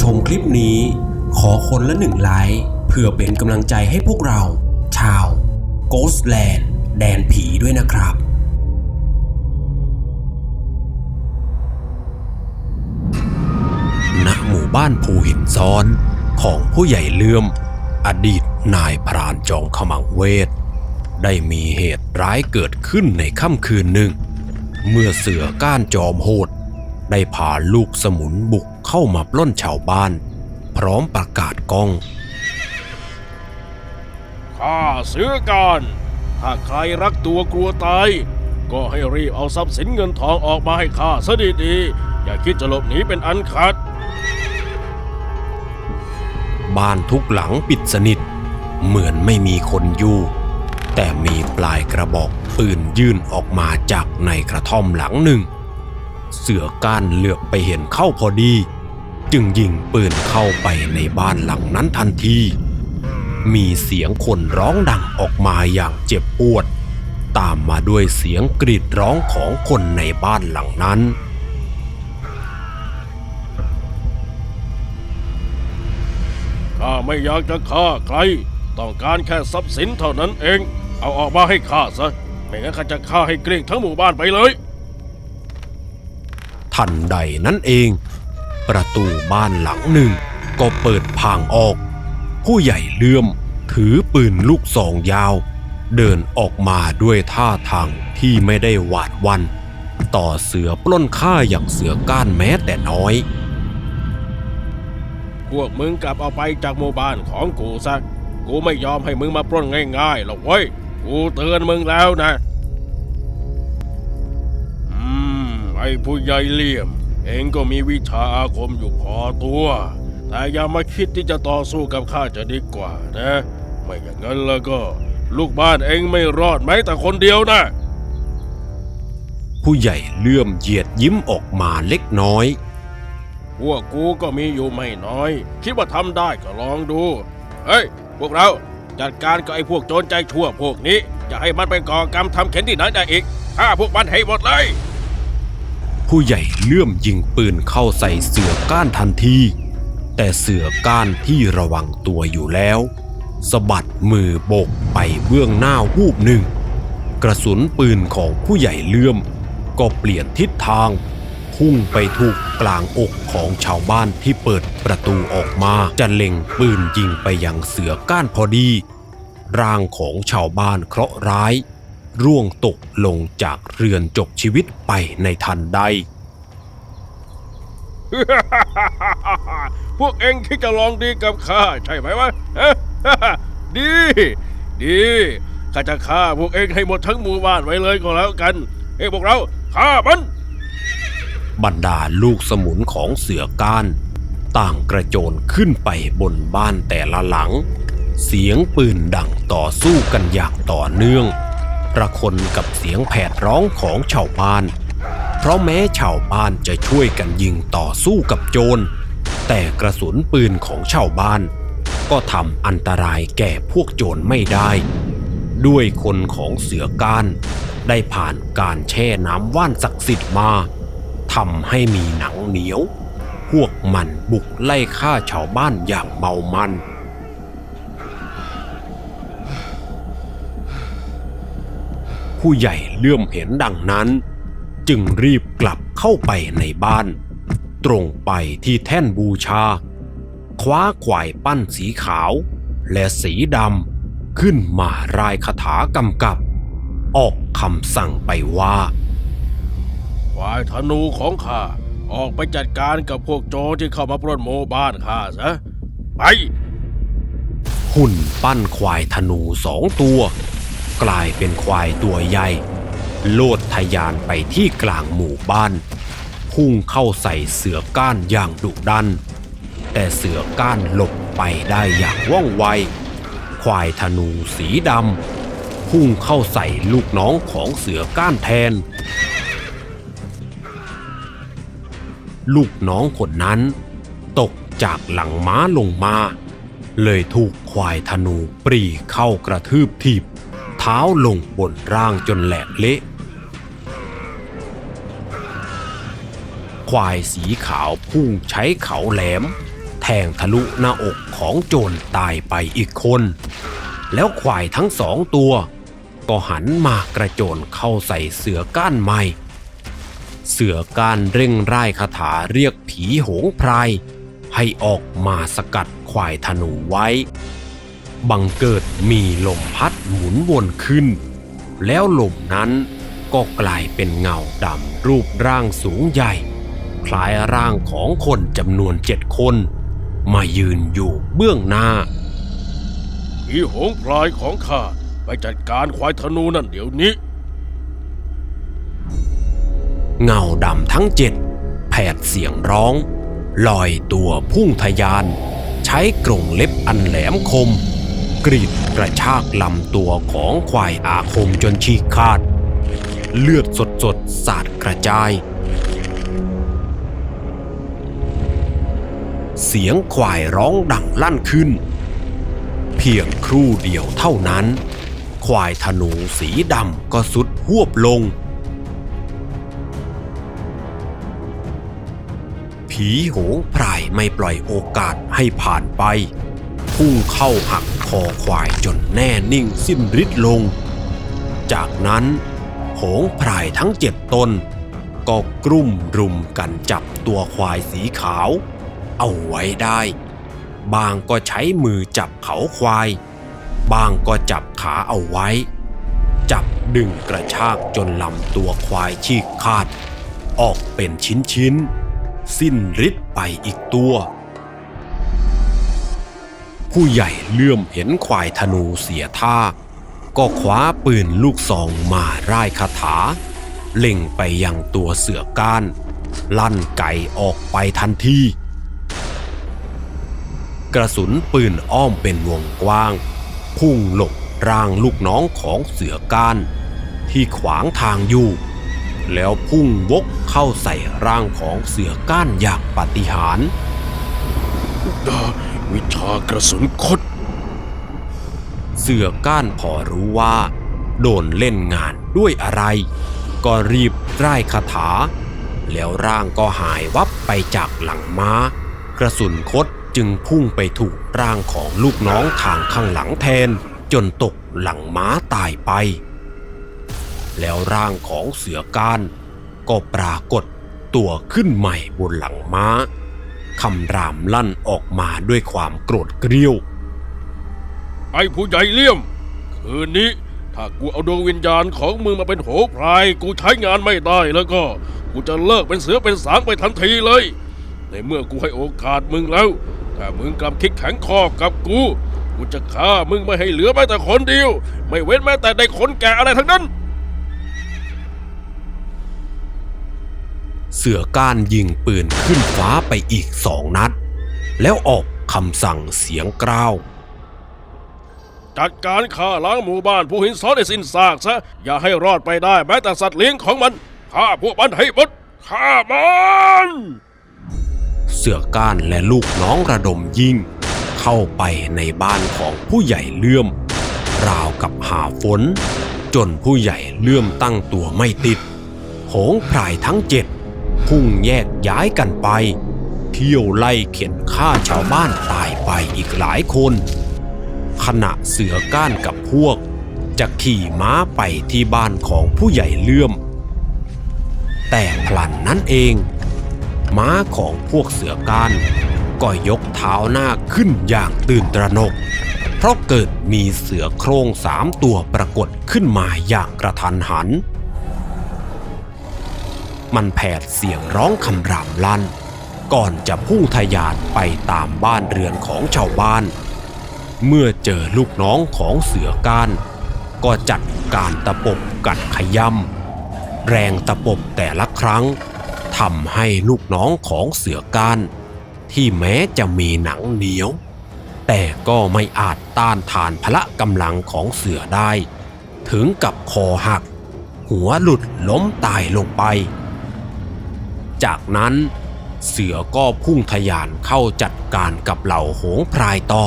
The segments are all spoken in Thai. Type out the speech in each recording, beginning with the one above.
ชมคลิปนี้ ขอคนละหนึ่งไลค์เพื่อเป็นกำลังใจให้พวกเรา ชาว Ghostland แดนผีด้วยนะครับณหมู่บ้านภูหินซ้อนของผู้ใหญ่เลื่อม อดีตนายพรานจอมขมังเวท ได้มีเหตุร้ายเกิดขึ้นในค่ำคืนหนึ่ง เมื่อเสือก้านจอมโหด ได้พาลูกสมุนบุก เข้ามาปล้นชาวบ้าน พร้อมประกาศก้องข้าซื้อการถ้าใครรักตัวกลัวตาย ก็ให้รีบเอาทรัพย์สินเงินทองออกมาให้ข้าซะดีๆ อย่าคิดจะหลบหนีเป็นอันขาดบ้านทุกหลังปิดสนิท เหมือนไม่มีคนอยู่ แต่มีปลายกระบอกปืนยื่นออกมาจากในกระท่อมหลังหนึ่ง เสือก้านเหลือบไปเห็นเข้าพอดี จึงยิงปืนเข้าไปในบ้านหลังนั้นทันที มีเสียงคนร้องดังออกมาอย่างเจ็บปวด ตามมาด้วยเสียงกรีดร้องของคนในบ้านหลังนั้นข้าไม่อยากจะฆ่าใคร ต้องการแค่ทรัพย์สินเท่านั้นเอง เอาออกมาให้ข้าซะ ไม่งั้นข้าจะฆ่าให้เกลี้ยงทั้งหมู่บ้านไปเลย ทันใดนั้นเอง ประตูบ้านหลังหนึ่ง ก็เปิดพางออก ผู้ใหญ่เลื่อมถือปืนลูกซองยาว เดินออกมาด้วยท่าทางที่ไม่ได้หวาดวัน ต่อเสือปล้นฆ่าอย่างเสือก้านแม้แต่น้อย พวกมึงกลับเอาไปจากหมู่บ้านของกูซะกูไม่ยอมให้มึงมาปล้นง่ายๆหรอกเว้ย กูเตือนมึงแล้วนะ อืม ไอ้ผู้ใหญ่เลี่ยม เองก็มีวิชาอาคมอยู่พอตัว แต่อย่ามาคิดที่จะต่อสู้กับข้าจะดีกว่านะ ไม่อย่างนั้นแล้วก็ ลูกบ้านเองไม่รอดแม้แต่คนเดียวนะ ผู้ใหญ่เลื่อมเหยียดยิ้มออกมาเล็กน้อย พวกกูก็มีอยู่ไม่น้อย คิดว่าทำได้ก็ลองดู เฮ้ย พวกเราจัดการกับไอ้พวกโจรใจชั่วพวกนี้อย่าให้มันไปก่อกรรมทำเข็นที่ไหนได้อีกฆ่าพวกมันให้หมดเลย ผู้ใหญ่เลื่อมยิงปืนเข้าใส่เสือก้านทันที แต่เสือก้านที่ระวังตัวอยู่แล้วสะบัดมือโบกไปเบื้องหน้าวูบหนึ่ง กระสุนปืนของผู้ใหญ่เลื่อม ก็เปลี่ยนทิศทาง พุ่งไปถูกกลางอกของชาวบ้านที่เปิดประตูออกมาจะเล็งปืนยิงไปยังเสือก้านพอดี ร่างของชาวบ้านเคราะห์ร้าย ร่วงตกลงจากเรือนจบชีวิตไปในทันใด พวกเองคิดจะลองดีกับข้าใช่ไหมวะฮะดี ดีข้าจะฆ่าพวกเองให้หมดทั้งหมู่บ้านไว้เลยก็แล้วกัน เฮ้ยพวกเราฆ่ามัน บรรดาลูกสมุนของเสือก้าน ต่างกระโจนขึ้นไปบนบ้านแต่ละหลัง เสียงปืนดังต่อสู้กันอย่างต่อเนื่องป ระคนกับเสียงแผดร้องของชาวบ้าน เพราะแม้ชาวบ้านจะช่วยกันยิงต่อสู้กับโจร แต่กระสุนปืนของชาวบ้าน ก็ทำอันตรายแก่พวกโจรไม่ได้ ด้วยคนของเสือก้านได้ผ่านการแช่น้ำว่านศักดิ์สิทธิ์มาทำให้มีหนังเหนียว พวกมันบุกไล่ฆ่าชาวบ้านอย่างเมามัน ผู้ใหญ่เลื่อมเห็นดังนั้น จึงรีบกลับเข้าไปในบ้าน ตรงไปที่แท่นบูชา คว้าควายปั้นสีขาว และสีดำขึ้นมารายคาถากำกับ ออกคำสั่งไปว่าฝ่ายธนูของข้าออกไปจัดการกับพวกโจรที่เข้ามาปล้นหมู่บ้านข้าซะไปหุ่นปั้นควายธนูสองตัว กลายเป็นควายตัวใหญ่ โลดทะยานไปที่กลางหมู่บ้าน พุ่งเข้าใส่เสือก้านอย่างดุดัน แต่เสือก้านหลบไปได้อย่างว่องไว ควายธนูสีดำพุ่งเข้าใส่ลูกน้องของเสือก้านแทน ลูกน้องคนนั้นตกจากหลังม้าลงมา เลยถูกควายธนูปรีเข้ากระทืบถีบ เท้าลงบนร่างจนแหลกเละ ควายสีขาวพุ่งใช้เขาแหลม แทงทะลุหน้าอกของโจรตายไปอีกคน แล้วควายทั้งสองตัว ก็หันมากระโจนเข้าใส่เสือก้านใหม่เสือก้านเร่งไร่คาถาเรียกผีโหงพรายให้ออกมาสกัดควายธนูไว้ บังเกิดมีลมพัดหมุนวนขึ้น แล้วลมนั้นก็กลายเป็นเงาดำรูปร่างสูงใหญ่ คล้ายร่างของคนจำนวนเจ็ดคน มายืนอยู่เบื้องหน้าผีโหงพลายของข้าไปจัดการควายธนูนั่นเดี๋ยวนี้ เงาดำทั้งเจ็ดแผดเสียงร้อง ลอยตัวพุ่งทะยาน ใช้กรงเล็บอันแหลมคม กรีดกระชากลำตัวของควายอาคมจนฉีกขาด เลือดสดสดสาดกระจาย เสียงควายร้องดังลั่นขึ้น เพียงครู่เดียวเท่านั้น ควายธนูสีดำก็สุดหวบลง ผีโหงพรายไม่ปล่อยโอกาสให้ผ่านไปพุ่งเข้าหัก คอควายจนแน่นิ่งสิ้นฤทธิ์ลง จากนั้นโหงพรายทั้งเจ็ดตน ก็กลุ่มรุมกันจับตัวควายสีขาว เอาไว้ได้ บางก็ใช้มือจับเขาควาย บางก็จับขาเอาไว้ จับดึงกระชากจนลำตัวควายฉีกขาด ออกเป็นชิ้นๆ สิ้นฤทธิ์ไปอีกตัว ผู้ใหญ่เลื่อมเห็นควายธนูเสียท่า ก็คว้าปืนลูกซองมาร่ายคาถา เล็งไปยังตัวเสือก้าน ลั่นไก่ออกไปทันทีกระสุนปืนอ้อมเป็นวงกว้าง พุ่งหลบร่างลูกน้องของเสือก้าน ที่ขวางทางอยู่ แล้วพุ่งวกเข้าใส่ร่างของเสือก้านอย่างปาฏิหาริย์ วิชากระสุนคด เสือก้านพอรู้ว่า โดนเล่นงานด้วยอะไร ก็รีบร่ายคาถา แล้วร่างก็หายวับไปจากหลังม้า กระสุนคดจึงพุ่งไปถูกร่างของลูกน้องทางข้างหลังแทน จนตกหลังม้าตายไป แล้วร่างของเสือก้านก็ปรากฏตัวขึ้นใหม่บนหลังม้า คำรามลั่นออกมาด้วยความโกรธเกรี้ยว ไอ้ผู้ใหญ่เลี่ยม คืนนี้ถ้ากูเอาดวงวิญญาณของมึงมาเป็นโหพราย กูใช้งานไม่ได้แล้วก็ กูจะเลิกเป็นเสือเป็นสางไปทันทีเลย ในเมื่อกูให้โอกาสมึงแล้ว ถ้ามึงกลับคิดแข็งคอกับกู กูจะฆ่ามึงไม่ให้เหลือแม้แต่คนเดียว ไม่เว้นแม้แต่ในคนแก่อะไรทั้งนั้น เสือก้านยิงปืนขึ้นฟ้าไปอีกสองนัด แล้วออกคำสั่งเสียงกร้าว จัดการฆ่าล้างหมู่บ้านผู้หินซ้อนให้สิ้นซากซะ อย่าให้รอดไปได้แม้แต่สัตว์เลี้ยงของมันฆ่าพวกมันให้หมดฆ่ามันเสือก้านและลูกน้องระดมยิงเข้าไปในบ้านของผู้ใหญ่เลื่อม ราวกับหาฝน จนผู้ใหญ่เลื่อมตั้งตัวไม่ติดโหงพรายทั้งเจ็ด พุ่งแยกย้ายกันไป เที่ยวไล่เข็นฆ่าชาวบ้านตายไปอีกหลายคน ขณะเสือก้านกับพวก จะขี่ม้าไปที่บ้านของผู้ใหญ่เลื่อม แต่พลันนั้นเอง ม้าของพวกเสือก้านก็ยกเท้าหน้าขึ้นอย่างตื่นตระหนก เพราะเกิดมีเสือโครงสามตัวปรากฏขึ้นมาอย่างกระทันหัน มันแผดเสียงร้องคำรามลั่น ก่อนจะพุ่งทะยานไปตามบ้านเรือนของชาวบ้าน เมื่อเจอลูกน้องของเสือก้าน ก็จัดการตะปบกัดขย่ำแรงตะปบแต่ละครั้งทำให้ลูกน้องของเสือก้าน ที่แม้จะมีหนังเหนียว แต่ก็ไม่อาจต้านทานพละกำลังของเสือได้ ถึงกับคอหัก หัวหลุดล้มตายลงไป จากนั้น เสือก็พุ่งทะยานเข้าจัดการกับเหล่าโหงพรายต่อ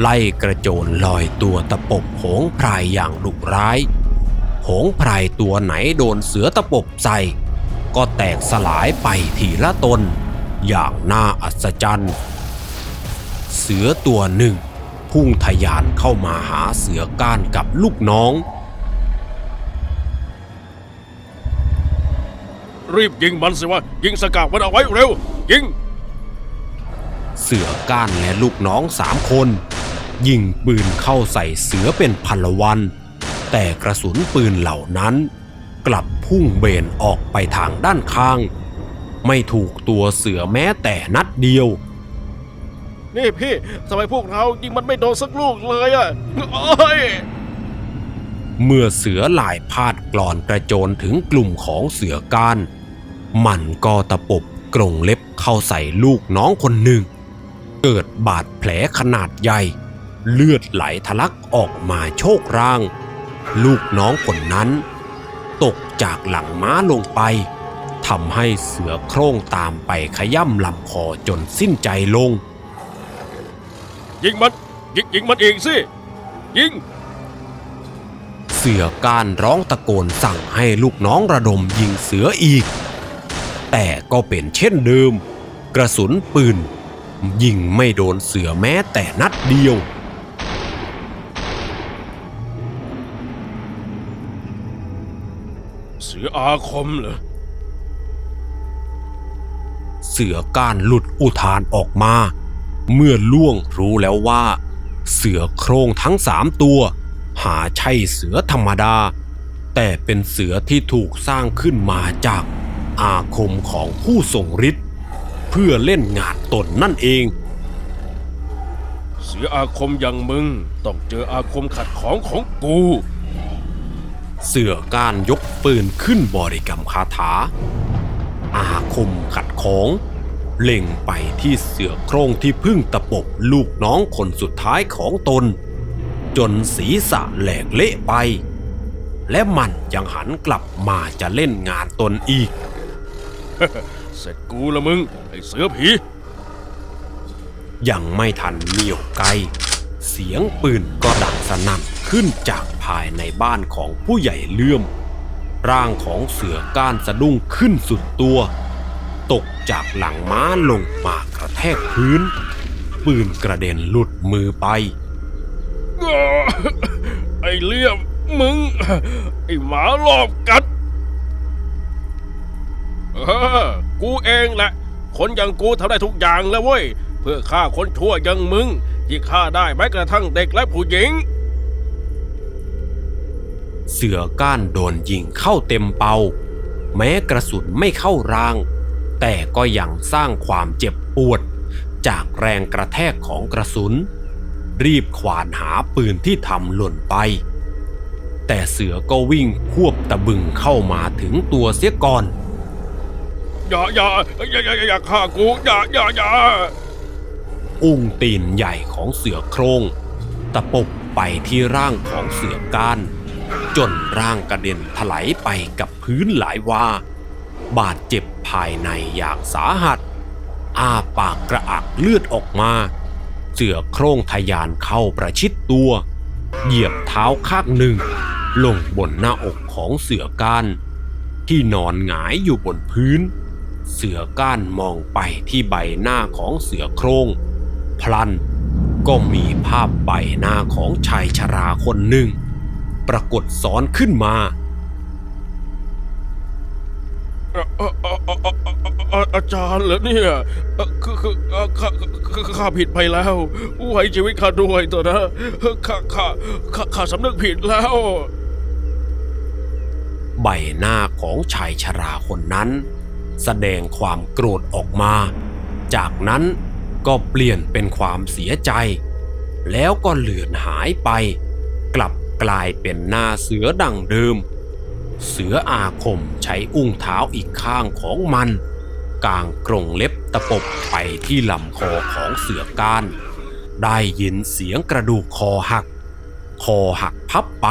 ไล่กระโจนลอยตัวตะปบโหงพรายอย่างดุร้าย โหงพรายตัวไหนโดนเสือตะปบใส่ ก็แตกสลายไปทีละตน อย่างน่าอัศจรรย์ เสือตัวหนึ่ง พุ่งทะยานเข้ามาหาเสือก้านกับลูกน้อง รีบยิงมันสิวะ ยิงสกัดมันเอาไว้เร็ว ยิง เสือก้านและลูกน้องสามคน ยิงปืนเข้าใส่เสือเป็นพันละวัน แต่กระสุนปืนเหล่านั้น กลับพุ่งเบนออกไปทางด้านข้าง ไม่ถูกตัวเสือแม้แต่นัดเดียวนี่พี่ทำไมพวกเรายิงมันไม่โดนสักลูกเลยอะโอ้ยเมื่อเสือลายพาดกลอนกระโจนถึงกลุ่มของเสือก้าน มันก็ตะปบกรงเล็บเข้าใส่ลูกน้องคนหนึ่ง เกิดบาดแผลขนาดใหญ่ เลือดไหลทะลักออกมาโชกร่าง ลูกน้องคนนั้น ตกจากหลังม้าลงไปทำให้เสือโคร่งตามไปขย่ำลำคอจนสิ้นใจลง ยิงมัน ยิงยิงมันเองสิ ยิง เสือก้านร้องตะโกนสั่งให้ลูกน้องระดมยิงเสืออีก แต่ก็เป็นเช่นเดิม กระสุนปืน ยิงไม่โดนเสือแม้แต่นัดเดียว เสืออาคมเหรอ เสือก้านหลุดอุทานออกมา เมื่อล่วงรู้แล้วว่า เสือโครงทั้งสามตัว หาใช่เสือธรรมดา แต่เป็นเสือที่ถูกสร้างขึ้นมาจาก อาคมของผู้ทรงฤทธิ์เพื่อเล่นงานตนนั่นเอง เสืออาคมอย่างมึงต้องเจออาคมขัดของของกู เสือก้านยกปืนขึ้นบริกรรมคาถา อาคมขัดของ เล็งไปที่เสือโครงที่พึ่งตะปบลูกน้องคนสุดท้ายของตน จนศีรษะแหลกเละไป และมันยังหันกลับมาจะเล่นงานตนอีก เสร็จกูละมึง ไอเสือผี ยังไม่ทันเหนียวไกล เสียงปืนก็ดังสนั่นขึ้นจากภายในบ้านของผู้ใหญ่เลื่อม ร่างของเสือก้านสะดุ้งขึ้นสุดตัว ตกจากหลังม้าลงมากระแทกพื้น ปืนกระเด็นหลุดมือไป ไอเลี่ยมมึง ไอหมาหลอบกัด เออ กูเองแหละ คนอย่างกูทำได้ทุกอย่างแล้วเว้ย เพื่อฆ่าคนชั่วอย่างมึง ที่ฆ่าได้แม้กระทั่งเด็กและผู้หญิง เสือก้านโดนยิงเข้าเต็มเป้า แม้กระสุนไม่เข้าร่าง แต่ก็ยังสร้างความเจ็บปวด จากแรงกระแทกของกระสุน รีบขวานหาปืนที่ทำหล่นไปแต่เสือก็วิ่งควบตะบึงเข้ามาถึงตัวเสียก่อน อย่าอย่าอย่าอย่าอย่าฆ่ากูอย่าอย่าอย่าอุ้งตีนใหญ่ของเสือโครง ตะปบไปที่ร่างของเสือก้าน จนร่างกระเด็นถลายไปกับพื้นหลายวาบาดเจ็บภายในอย่างสาหัส อ้าปากกระอักเลือดออกมา เสือโครงทะยานเข้าประชิดตัว เหยียบเท้าข้างหนึ่ง ลงบนหน้าอกของเสือก้านที่นอนหงายอยู่บนพื้น เสือก้านมองไปที่ใบหน้าของเสือโครง พลันก็มีภาพใบหน้าของชายชราคนหนึ่ง ปรากฏซ้อนขึ้นมาอาจารย์เหรอเนี่ยคือคือข้าข้าข้าผิดไปแล้วไว้ชีวิตข้าด้วยตัวนะข้าข้าข้าข้าสำนึกผิดแล้ว ใบหน้าของชายชราคนนั้น แสดงความโกรธออกมา จากนั้นก็เปลี่ยนเป็นความเสียใจ แล้วก็เลือนหายไป กลับกลายเป็นหน้าเสือดังเดิม เสืออาคมใช้อุ้งเท้าอีกข้างของมันกางกรงเล็บตะปบไปที่ลำคอของเสือก้าน ได้ยินเสียงกระดูกคอหัก คอหักพับไป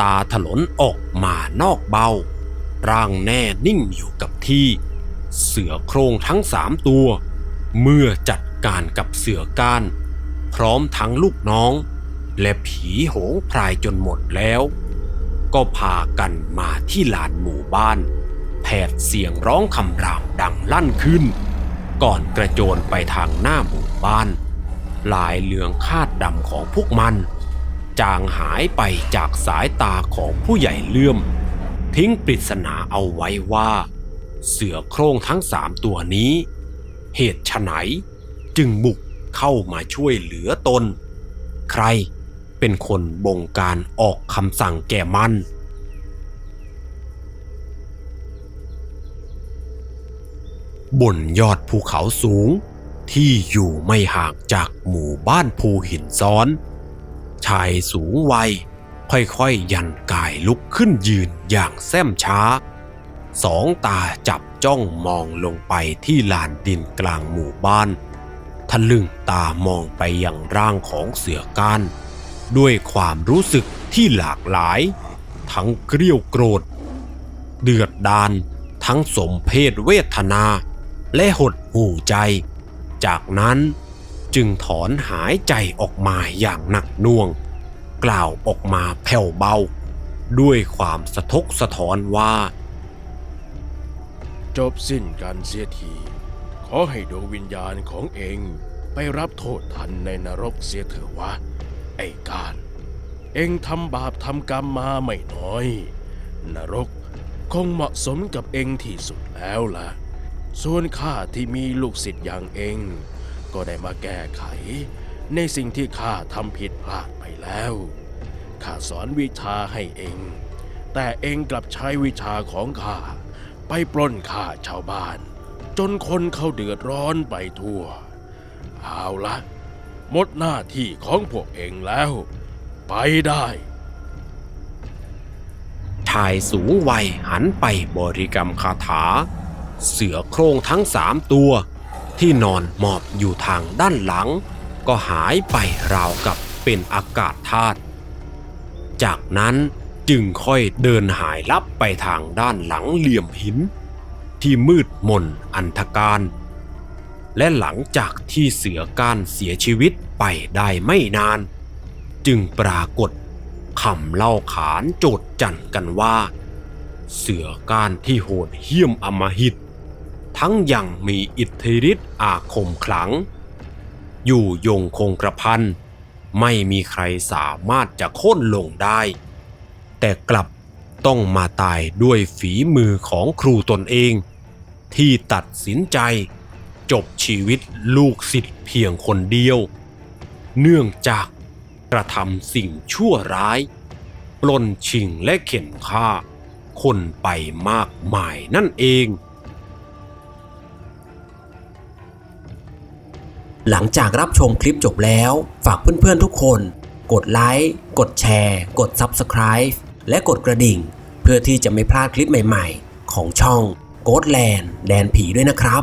ตาถลนออกมานอกเบ้า ร่างแน่นิ่งอยู่กับที่ เสือโครงทั้งสามตัว เมื่อจัดการกับเสือก้าน พร้อมทั้งลูกน้อง และผีโหงพรายจนหมดแล้ว ก็พากันมาที่ลานหมู่บ้าน แผดเสียงร้องคำรามดังลั่นขึ้น ก่อนกระโจนไปทางหน้าหมู่บ้าน ลายเหลืองคาดดำของพวกมัน จางหายไปจากสายตาของผู้ใหญ่เลื่อม ทิ้งปริศนาเอาไว้ว่า เสือโคร่งทั้งสามตัวนี้ เหตุไฉนจึงบุกเข้ามาช่วยเหลือตน ใครเป็นคนบงการออกคำสั่งแก่มัน บนยอดภูเขาสูงที่อยู่ไม่ห่างจากหมู่บ้านภูหินซ้อน ชายสูงวัยค่อยๆ ยันกายลุกขึ้นยืนอย่างแซมช้า สองตาจับจ้องมองลงไปที่ลานดินกลางหมู่บ้านทะลึ่งตามองไปยังร่างของเสือก้านด้วยความรู้สึกที่หลากหลาย ทั้งเกรี้ยวโกรธ เดือดดาลทั้งสมเพศเวทนา และหดหู่ใจ จากนั้นจึงถอนหายใจออกมาอย่างหนักน่วง กล่าวออกมาแผ่วเบา ด้วยความสะทกสะท้อนว่า จบสิ้นกันเสียที ขอให้ดวงวิญญาณของเองไปรับโทษทันในนรกเสียเถอะวะ ไอ้การ เองทำบาปทำกรรมมาไม่น้อย นรกคงเหมาะสมกับเองที่สุดแล้วล่ะ ส่วนข้าที่มีลูกศิษย์อย่างเอง ก็ได้มาแก้ไข ในสิ่งที่ข้าทำผิดพลาดไปแล้วข้าสอนวิชาให้เอง แต่เองกลับใช้วิชาของข้า ไปปล้นฆ่าชาวบ้าน จนคนเขาเดือดร้อนไปทั่ว เอาละหมดหน้าที่ของพวกเองแล้ว ไปได้ ชายสูงวัยหันไปบริกรรมคาถา เสือโครงทั้งสามตัว ที่นอนหมอบอยู่ทางด้านหลัง ก็หายไปราวกับเป็นอากาศธาตุจากนั้น จึงค่อยเดินหายลับไปทางด้านหลังเหลี่ยมหิน ที่มืดมนอันธการ และหลังจากที่เสือก้านเสียชีวิตไปได้ไม่นาน จึงปรากฏคำเล่าขานโจดจันกันว่า เสือก้านที่โหดเหี้ยมอมหิต ทั้งยังมีอิทธิฤทธิ์อาคมขลัง อยู่ยงคงกระพันไม่มีใครสามารถจะโค่นลงได้ แต่กลับต้องมาตายด้วยฝีมือของครูตนเอง ที่ตัดสินใจ จบชีวิตลูกศิษย์เพียงคนเดียว เนื่องจากกระทำสิ่งชั่วร้ายปล้นชิงและเข็นฆ่า คนไปมากมายนั่นเอง หลังจากรับชมคลิปจบแล้ว ฝากเพื่อนๆทุกคน กดไลค์ กดแชร์ กด Subscribe และกดกระดิ่ง เพื่อที่จะไม่พลาดคลิปใหม่ๆ ของช่อง g h o s t Land แดนผีด้วยนะครับ